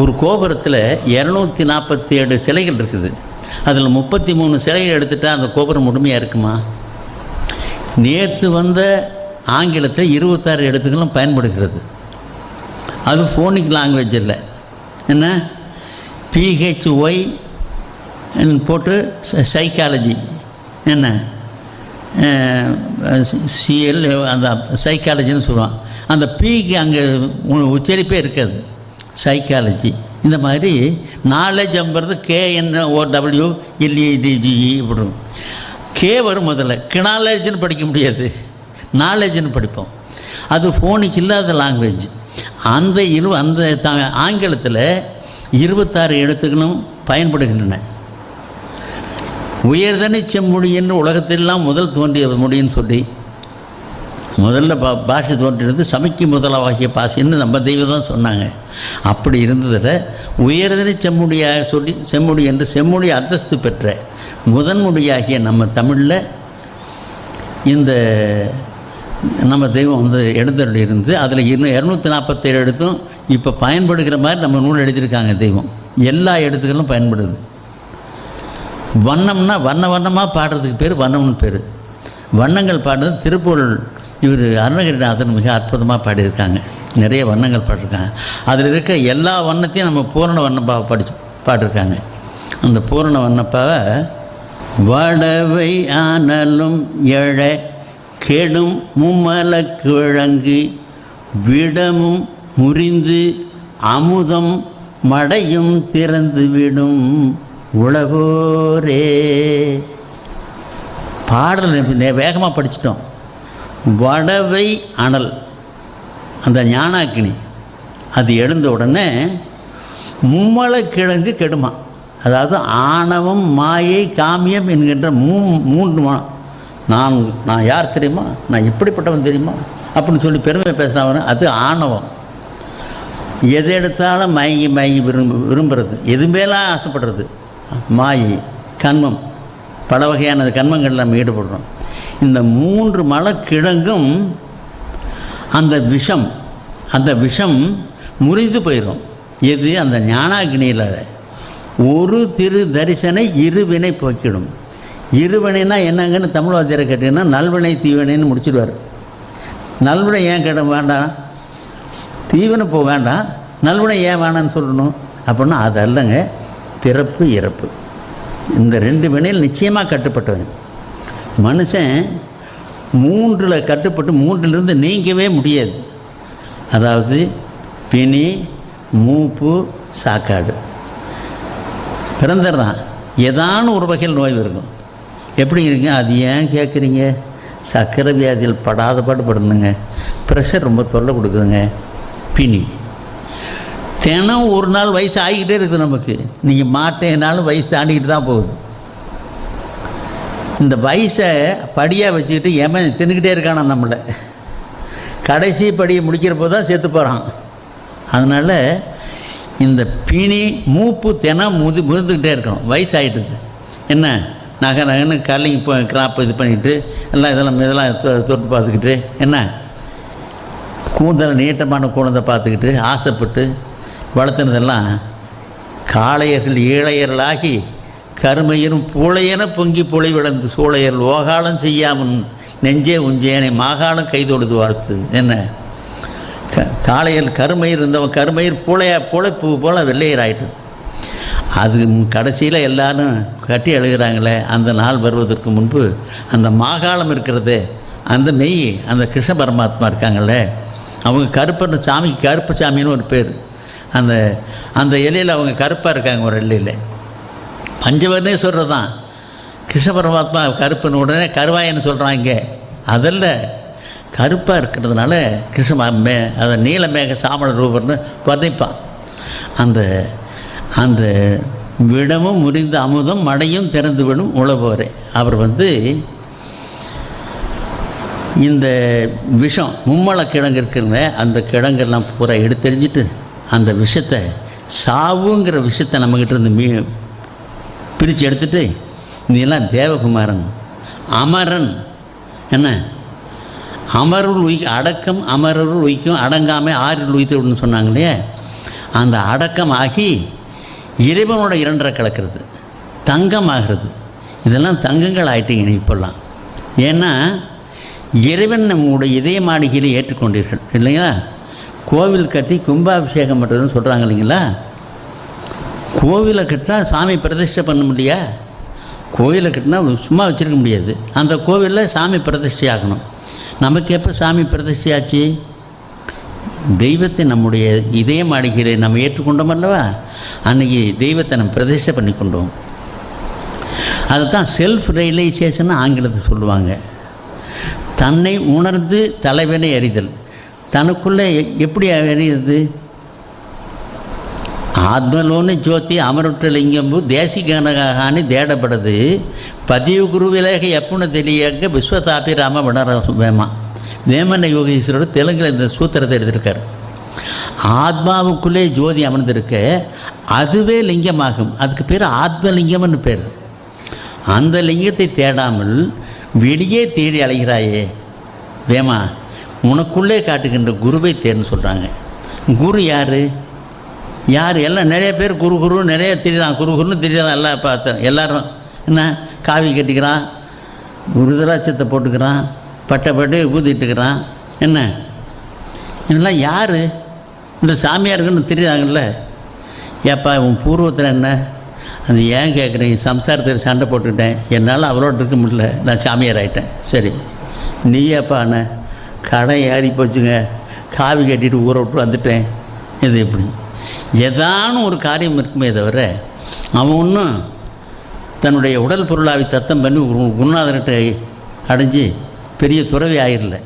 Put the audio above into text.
ஒரு கோபுரத்தில் இரநூத்தி நாற்பத்தி ஏழு சிலைகள் இருக்குது. அதில் முப்பத்தி மூணு சிலைகள் எடுத்துட்டால் அந்த கோபுரம் முழுமையாக இருக்குமா? நேற்று வந்த ஆங்கிலத்தை இருபத்தாறு எழுத்துக்களும் பயன்படுகிறது. அது ஃபோனிக் லாங்குவேஜ் இல்லை. என்ன? பிஹெச்ஒய் போட்டு சைக்காலஜி என்ன? சிஎல் அந்த சைக்காலஜின்னு சொல்லுவான் அந்த பிக்கு அங்கே உச்சரிப்பே இருக்காது. சைக்காலஜி இந்த மாதிரி நாலேஜ் அம்புறது கே என்ன ஓ டபிள்யூ எல்இடிஜிஇ இப்படி. கே வரும் முதல்ல. கினாலேஜ்னு படிக்க முடியாது. நாலேஜ்னு படிப்போம். அது ஃபோனுக்கு இல்லாத லாங்குவேஜ் அந்த இரு அந்த த ஆங்கிலத்தில் இருபத்தாறு எழுத்துக்களும் பயன்படுகின்றன. உயர்தனி செம்மொழி என்று உலகத்திலெல்லாம் முதல் தோன்றிய மொழின்னு சொல்லி முதல்ல பா பாஷை தோன்றினது சமைக்கு முதலாகிய பாஷைன்னு நம்ம தெய்வம் தான் சொன்னாங்க. அப்படி இருந்ததில் உயர்தனி செம்மொழியாக சொல்லி செம்மொழி என்று செம்மொழி அந்தஸ்து பெற்ற முதன்மொழியாகிய நம்ம தமிழில் இந்த நம்ம தெய்வம் வந்து எழுந்தருள் இருந்து அதில் இன்னும் இரநூத்தி நாற்பத்தேழு எழுத்தும் இப்போ பயன்படுகிற மாதிரி நம்ம நூல் எழுதியிருக்காங்க தெய்வம். எல்லா எழுத்துக்களும் பயன்படுது. வண்ணம்னா வண்ண வண்ணமாக பாடுறதுக்கு பேர் வண்ணம்னு பேர். வண்ணங்கள் பாடுறது திருப்பூர் இவர் அருணகிரிநாதன் மிக அற்புதமாக பாடியிருக்காங்க. நிறைய வண்ணங்கள் பாடிருக்காங்க அதில் இருக்க எல்லா வண்ணத்தையும் நம்ம பூரண வண்ணப்பாவை படிச்சு பாடிருக்காங்க அந்த பூரண வண்ணப்பாவை வடவை ஆனலும் எழ கெடும் மும்மல கிழங்கு விடமும் முறிந்து அமுதம் மடையும் திறந்து விடும் உழவோரே பாடல் வேகமாக படிச்சிட்டோம். வடவை அனல். அந்த ஞானாக்கினி. அது எழுந்த உடனே மும்மலக்கிழங்கு கெடுமா. அதாவது ஆணவம் மாயை காமியம் என்கின்ற மூ மூன்று மனம் நான் நான் யார் தெரியுமா? நான் எப்படிப்பட்டவன் தெரியுமா? அப்படின்னு சொல்லி பெருமை பேசினவன் அது ஆணவம். எது எடுத்தாலும் மயங்கி மயங்கி விரும்பு விரும்புறது. எது மேலாம் ஆசைப்படுறது? மாயை கண்மம். பல வகையான கண்மங்கள் நம்ம ஈடுபடுறோம். இந்த மூன்று மலக்கிழங்கும் அந்த விஷம் அந்த விஷம் முறிந்து போயிடும் எது? அந்த ஞானாகினியில் ஒரு திரு தரிசனை இருவினை போக்கிடும். இருவினைனா என்னங்கன்னு தமிழ் வாத்தியரை கேட்டீங்கன்னா நல்வினை தீவினைன்னு முடிச்சிடுவார். நல்வினை ஏன் கேட்ட வேண்டாம் தீவினை போக வேண்டாம் நல்வினை ஏன் வேணான்னு சொல்லணும்? அப்படின்னா அது அல்லங்க பிறப்பு இறப்பு. இந்த ரெண்டு வினையில் நிச்சயமாக கட்டுப்பட்டவன் மனுஷன் மூன்றில் கட்டுப்பட்டு மூன்றிலிருந்து நீங்கவே முடியாது. அதாவது பிணி மூப்பு சாக்காடு. பிறந்துடுறான் ஏதான ஒரு வகையில் நோய் இருக்கும் எப்படி இருங்க அது ஏன் கேட்குறீங்க சக்கரை வியாதியில் படாத பாடு படணுங்க ப்ரெஷர் ரொம்ப தொல்லை கொடுக்குதுங்க. பிணி. தினம் ஒரு நாள் வயசு ஆகிக்கிட்டே இருக்குது நமக்கு. நீங்கள் மாட்டேனாலும் வயசு தாண்டிக்கிட்டு தான் போகுது. இந்த வயசை படியாக வச்சுக்கிட்டு ஏமன் தின்னுக்கிட்டே இருக்கானா நம்மளை. கடைசி படியை முடிக்கிறப்போ தான் சேர்த்து போகிறான் அதனால் இந்த பிணி மூப்பு தினம் முது முதிர்ந்துக்கிட்டே இருக்கணும். வயசாகிட்டுது என்ன? நகை நகன்னு கல்லிங் இப்போ கிராப் இது பண்ணிக்கிட்டு எல்லாம் இதெல்லாம் இதெல்லாம் தொ- தொட்டு பார்த்துக்கிட்டு என்ன? கூந்தல் நீட்டமான கூந்தலை பார்த்துக்கிட்டு ஆசைப்பட்டு வளர்த்துனதெல்லாம் காளையர்கள் ஈழையர்களாகி கருமையரும் பூளையென பொங்கி புலை விளந்து சூளையர் ஓகாலம் செய்யாமல் நெஞ்சே உஞ்சேனை மாகாலம் கைதொடுது வாழ்த்து. என்ன? க காளையர் கருமயிர் இருந்தவன் கருமயிர் பூளையா பூளைப்பூ போல் வெள்ளையர் ஆயிட்டு அது கடைசியில் எல்லாரும் கட்டி எழுகிறாங்களே அந்த நாள் வருவதற்கு முன்பு அந்த மாகாளம் இருக்கிறதே அந்த மெய் அந்த கிருஷ்ண பரமாத்மா இருக்காங்களே அவங்க கருப்பன் சாமிக்கு கருப்பு சாமின்னு ஒரு பேர். அந்த அந்த இலையில் அவங்க கருப்பாக இருக்காங்க ஒரு இலையில் பஞ்சவர்ணேஸ்வரர் தான் கிருஷ்ண பரமாத்மா கருப்புன்னு உடனே கருவாயன்னு சொல்கிறாங்க அதில் கருப்பாக இருக்கிறதுனால கிருஷ்ண மே அதை நீலமேக சாமண ரூபர்னு வர்ணிப்பான். அந்த அந்த விடமும் முடிந்த அமுதம் மடையும் திறந்து விடும் உழவோரே. அவர் வந்து இந்த விஷம் மும்மல கிழங்கு இருக்குங்க அந்த கிழங்கெல்லாம் பூரா எடுத்தெறிஞ்சிட்டு அந்த விஷத்தை சாவுங்கிற விஷத்தை நம்மக்கிட்ட இருந்து மீ பிரித்து எடுத்துட்டு இதெல்லாம் தேவகுமாரன் அமரன். என்ன? அமருள் உய் அடக்கம் அமரருள் உய்க்கும் அடங்காமல் ஆறில் உய்த்து விடுன்னு சொன்னாங்க இல்லையா? அந்த அடக்கமாகி இறைவனோட இரண்டரை கலக்கிறது தங்கம் ஆகிறது இதெல்லாம் தங்கங்கள் ஆயிட்டீங்க நீ இப்போல்லாம். ஏன்னா இறைவன் நம்முடைய இதய மாளிகையில் ஏற்றுக்கொண்டீர்கள் இல்லைங்களா? கோவில் கட்டி கும்பாபிஷேகம் பண்ணுறதுன்னு சொல்கிறாங்க இல்லைங்களா? கோவிலை கட்டினா சாமி பிரதிஷ்டை பண்ண முடியா? கோவிலை கட்டினா சும்மா வச்சுருக்க முடியாது. அந்த கோவிலில் சாமி பிரதிஷ்டை ஆகணும். நமக்கு எப்போ சாமி பிரதிஷ்டையாச்சு தெய்வத்தை நம்முடைய இதயம் மாளிகையை நம்ம ஏற்றுக்கொண்டோம் அல்லவா? அன்றைக்கி தெய்வத்தை நம்ம பிரதிஷ்டை பண்ணி கொண்டோம். அதுதான் செல்ஃப் ரியலைசேஷன் ஆங்கிலத்தை சொல்லுவாங்க. தன்னை உணர்ந்து தலைவனை அறிதல். தனக்குள்ளே எ- எப்படி அறியது ఆత్మలోని జ్యోతి అమరుట్ట లింగంబు దేశిగనగాని దేడబడదు పదివు గురువిలేక ఎప్పుడు తెలియక విశ్వతాపి రామ వడర వేమ வேமன யோகீஸ்வரர் தெலுங்குல இந்த சூத்திரத்தை எடுத்திருக்கார் ஆத்மாவுக்குள்ளே ஜோதி அமர்ந்திருக்க அதுவே லிங்கமாகும் அதுக்கு பேர் ஆத்மலிங்கம்னு பேர் அந்த லிங்கத்தை தேடாமல் வெளியே தேடி அலைகிறாயே வேமா உனக்குள்ளே காட்டுகின்ற குருவை தேர்னு சொல்கிறாங்க குரு யார் யார் எல்லாம் நிறைய பேர் குரு குரு நிறைய தெரியுதான் குரு குருன்னு தெரியுதான் எல்லாம் பார்த்தேன் எல்லாரும் என்ன? காவி கட்டிக்கிறான். ருத்ராட்சத்தை போட்டுக்கிறான். பட்டப்பட்டு ஊதிட்டுக்கிறான். என்ன? இதெல்லாம் யார்? இந்த சாமியாருக்குன்னு தெரியுறாங்கல்ல. ஏப்பா உன் பூர்வத்தில் என்ன? அது ஏன் கேட்குறீங்க சம்சாரத்தில் சண்டை போட்டுக்கிட்டேன். என்னால் அவளோட இருக்க முடியல. நான் சாமியார் ஆகிட்டேன் சரி. நீ ஏப்பா அண்ணன் கடை ஏறி போச்சுங்க காவி கட்டிட்டு ஊரை விட்டு வந்துட்டேன். இது எப்படி? ஏதானும் ஒரு காரியம் இருக்குமே தவிர அவன் ஒன்றும் தன்னுடைய உடல் பொருளாவை தத்தம் பண்ணி ஒரு குருநாதர்கிட்ட அடைஞ்சு பெரிய துறவி ஆயிரல.